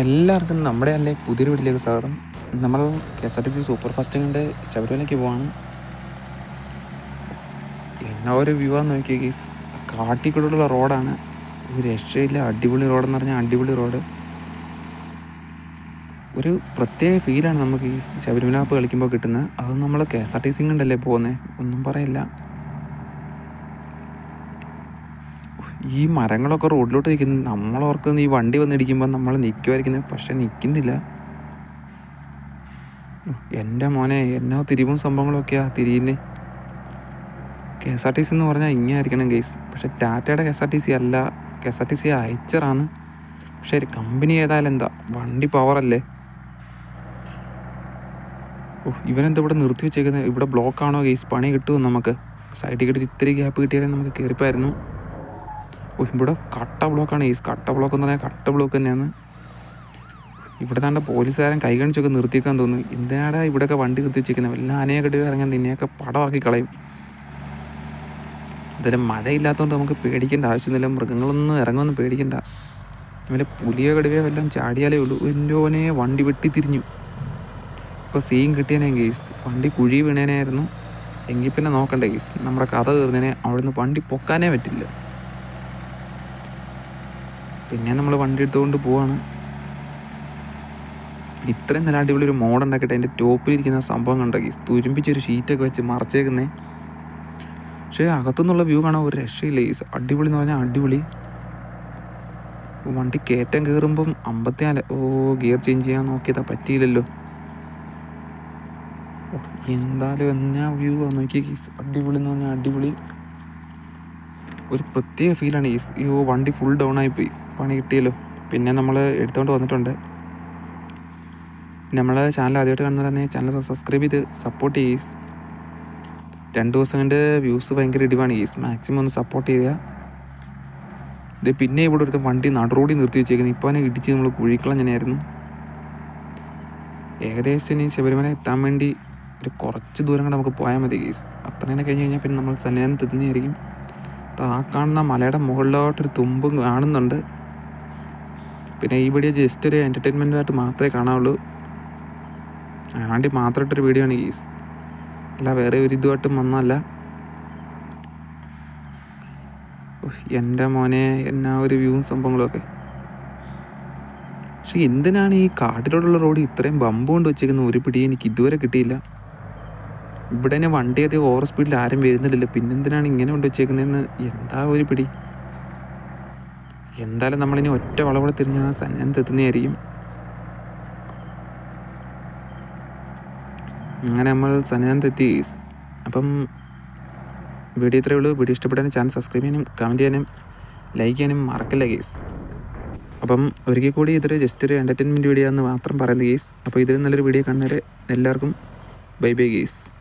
എല്ലാവർക്കും നമ്മുടെ അല്ലെ പുതിയൊരു വീട്ടിലേക്ക് സ്വാഗതം. നമ്മൾ K S R T C super ഫാസ്റ്റിങ്ങിന്റെ ശബരിമലയ്ക്ക് പോവാണ്. എന്നാ ഒരു വ്യൂ ആണ് നോക്കിയ കേസ് കാട്ടിക്കൂടുള്ള റോഡാണ്. ഒരു രക്ഷയില്ല. അടിപൊളി റോഡെന്ന് പറഞ്ഞാൽ അടിപൊളി റോഡ്. ഒരു പ്രത്യേക ഫീലാണ് നമുക്ക് ഈ ശബരിമല ആപ്പ് കളിക്കുമ്പോൾ കിട്ടുന്നത്. അത് നമ്മൾ K S R T C കണ്ടല്ലേ പോകുന്നത്? ഒന്നും പറയില്ല. ഈ മരങ്ങളൊക്കെ റോഡിലോട്ട് നിൽക്കുന്നു നമ്മളോർക്കുന്ന ഈ വണ്ടി വന്നിടിക്കുമ്പോൾ നമ്മൾ നിൽക്കുമായിരിക്കുന്നത് പക്ഷെ നിൽക്കുന്നില്ല എന്റെ മോനെ എന്നോ തിരിവും സംഭവങ്ങളൊക്കെയാ തിരിയുന്നത് K S R T C എന്ന് പറഞ്ഞാൽ ഇങ്ങനെ ആയിരിക്കണം കേസ് പക്ഷേ ടാറ്റയുടെ K S R T C അല്ല K S R T C അയച്ചറാണ്. പക്ഷേ ഒരു കമ്പനി ഏതായാലും എന്താ വണ്ടി പവറല്ലേ. ഓ ഇവനെന്താ ഇവിടെ നിർത്തി വെച്ചേക്കുന്നത് ഇവിടെ ബ്ലോക്കാണോ കേസ് പണി കിട്ടുമോ നമുക്ക്? സൈഡിൽ കിട്ടി ഇത്തിരി ഗ്യാപ്പ് കിട്ടിയാലേ നമുക്ക് കയറിപ്പായിരുന്നു ഇവിടെ കട്ട ബ്ലോക്കാണ് ഈ കട്ട ബ്ലോക്ക് എന്ന് പറഞ്ഞാൽ കട്ട ബ്ലോക്ക് തന്നെയാണ്. ഇവിടെ താണ്ട പോലീസുകാരൻ കൈ കാണിച്ചൊക്കെ നിർത്തിക്കാൻ തോന്നുന്നു. എന്തിനാടാ ഇവിടെയൊക്കെ വണ്ടി നിർത്തി വെച്ചിരിക്കുന്നത് എല്ലാം ആനയെ കെട്ടി ഇറങ്ങാൻ നിന്നെയൊക്കെ പടമാക്കി കളയും. എന്തായാലും മഴയില്ലാത്തതുകൊണ്ട് നമുക്ക് പേടിക്കേണ്ട ആവശ്യമൊന്നുമില്ല. മൃഗങ്ങളൊന്നും ഇറങ്ങുമെന്ന് പേടിക്കേണ്ട. അതുപോലെ പുലിയോ കടുവയോ എല്ലാം ചാടിയാലേ ഉള്ളൂ. എന്റോനെ വണ്ടി വെട്ടി തിരിഞ്ഞു ഇപ്പോൾ സീൻ കിട്ടിയനെ കേസ് വണ്ടി കുഴി വീണേനായിരുന്നു. എങ്കിൽ പിന്നെ നോക്കണ്ട കേസ് നമ്മുടെ കഥ തീർന്നേനെ. അവിടുന്ന് വണ്ടി പൊക്കാനേ പറ്റില്ല. പിന്നെ നമ്മൾ വണ്ടി എടുത്തുകൊണ്ട് പോവാണ്. ഇത്രയും നല്ല അടിപൊളി ഒരു മോഡ് ഉണ്ടാക്കിയിട്ട് അതിന്റെ ടോപ്പിലിരിക്കുന്ന സംഭവം കണ്ടാക്കി തുരുമ്പിച്ചൊരു ഷീറ്റൊക്കെ വെച്ച് മറച്ചേക്കുന്നേ. പക്ഷേ അകത്തുനിന്നുള്ള വ്യൂ കാണാൻ ഒരു രക്ഷയില്ല. ഈ അടിപൊളി എന്ന് പറഞ്ഞാൽ അടിപൊളി. വണ്ടി കയറ്റം കയറുമ്പം അമ്പത്തിനാല്. ഓ ഗിയർ ചേഞ്ച് ചെയ്യാൻ നോക്കിയതാ പറ്റിയില്ലല്ലോ. എന്തായാലും എന്നാ വ്യൂ നോക്കിയ അടിപൊളി എന്ന് പറഞ്ഞാൽ അടിപൊളി. ഒരു പ്രത്യേക ഫീലാണ് ഈ ഈ വണ്ടി ഫുൾ ഡൗൺ ആയിപ്പോയി പണി കിട്ടിയല്ലോ. പിന്നെ നമ്മൾ എടുത്തുകൊണ്ട് വന്നിട്ടുണ്ട്. നമ്മളെ ചാനൽ ആദ്യമായിട്ട് കാണുന്നവരാണെങ്കിൽ ചാനൽ സബ്സ്ക്രൈബ് ചെയ്ത് സപ്പോർട്ട് ചെയ്യീസ് രണ്ട് ദിവസം കൊണ്ട് വ്യൂസ് ഭയങ്കര ഇടിവാണ് ഈസ്. മാക്സിമം ഒന്ന് സപ്പോർട്ട് ചെയ്യുക ഇത് പിന്നെ ഇവിടെ ഒരു വണ്ടി നടുറോടി നിർത്തി വെച്ചേക്കുന്നത് ഇപ്പോൾ തന്നെ ഇടിച്ച് നമ്മൾ കുഴിക്കളഞ്ഞനായിരുന്നു ഏകദേശം ഇനി ശബരിമല എത്താൻ വേണ്ടി ഒരു കുറച്ച് ദൂരം കൂടെ നമുക്ക് പോയാൽ മതി ഗീസ് അത്രയും കഴിഞ്ഞ് കഴിഞ്ഞാൽ പിന്നെ നമ്മൾ സന്നിധാനത്ത് എത്തുന്നതായിരിക്കും അപ്പോൾ ആ കാണുന്ന മലയുടെ മുകളിലോട്ടൊരു തുമ്പും കാണുന്നുണ്ട്. പിന്നെ ഈ വീഡിയോ ജസ്റ്റ് ഒരു എന്റർടൈൻമെന്റായിട്ട് മാത്രമേ കാണാവുള്ളൂ. വേണ്ടി മാത്രമായിട്ടൊരു വീഡിയോ ആണ് ഗീസ് അല്ല വേറെ ഒരു ഇതുമായിട്ടും വന്നല്ല എന്റെ മോനെ എന്നാ ഒരു വ്യൂവും സംഭവങ്ങളൊക്കെ പക്ഷെ എന്തിനാണ് ഈ കാട്ടിലോട്ടുള്ള റോഡ് ഇത്രയും ബമ്പ് കൊണ്ട് വെച്ചേക്കുന്ന ഒരു പിടി എനിക്ക് ഇതുവരെ കിട്ടിയില്ല. ഇവിടെ തന്നെ വണ്ടി അധികം ഓവർ സ്പീഡിൽ ആരും വരുന്നില്ലല്ലോ. പിന്നെന്തിനാണ് ഇങ്ങനെ കൊണ്ട് വെച്ചേക്കുന്നതെന്ന്? എന്താ ഒരു പിടി? എന്തായാലും നമ്മളിനി ഒറ്റ വളവിടെ തിരിഞ്ഞാൽ സന്നാനത്ത് എത്തുന്നതായിരിക്കും. അങ്ങനെ നമ്മൾ സന്നിധാനത്തെത്തി അപ്പം വീഡിയോ ഇത്രയേ ഉള്ളൂ. വീഡിയോ ഇഷ്ടപ്പെട്ടാൽ ചാനൽ സബ്സ്ക്രൈബ് ചെയ്യാനും കമന്റ് ചെയ്യാനും ലൈക്ക് ചെയ്യാനും മറക്കില്ല ഗേസ് അപ്പം ഒരിക്കൽ കൂടി ഇതൊരു ജസ്റ്റ് ഒരു എന്റർടൈൻമെന്റ് വീഡിയോ എന്ന് മാത്രം പറയുന്നത് ഗേസ് അപ്പോൾ ഇതിൽ നല്ലൊരു വീഡിയോ കാണുന്നവരെ എല്ലാവർക്കും ബൈ ബൈ ഗേസ്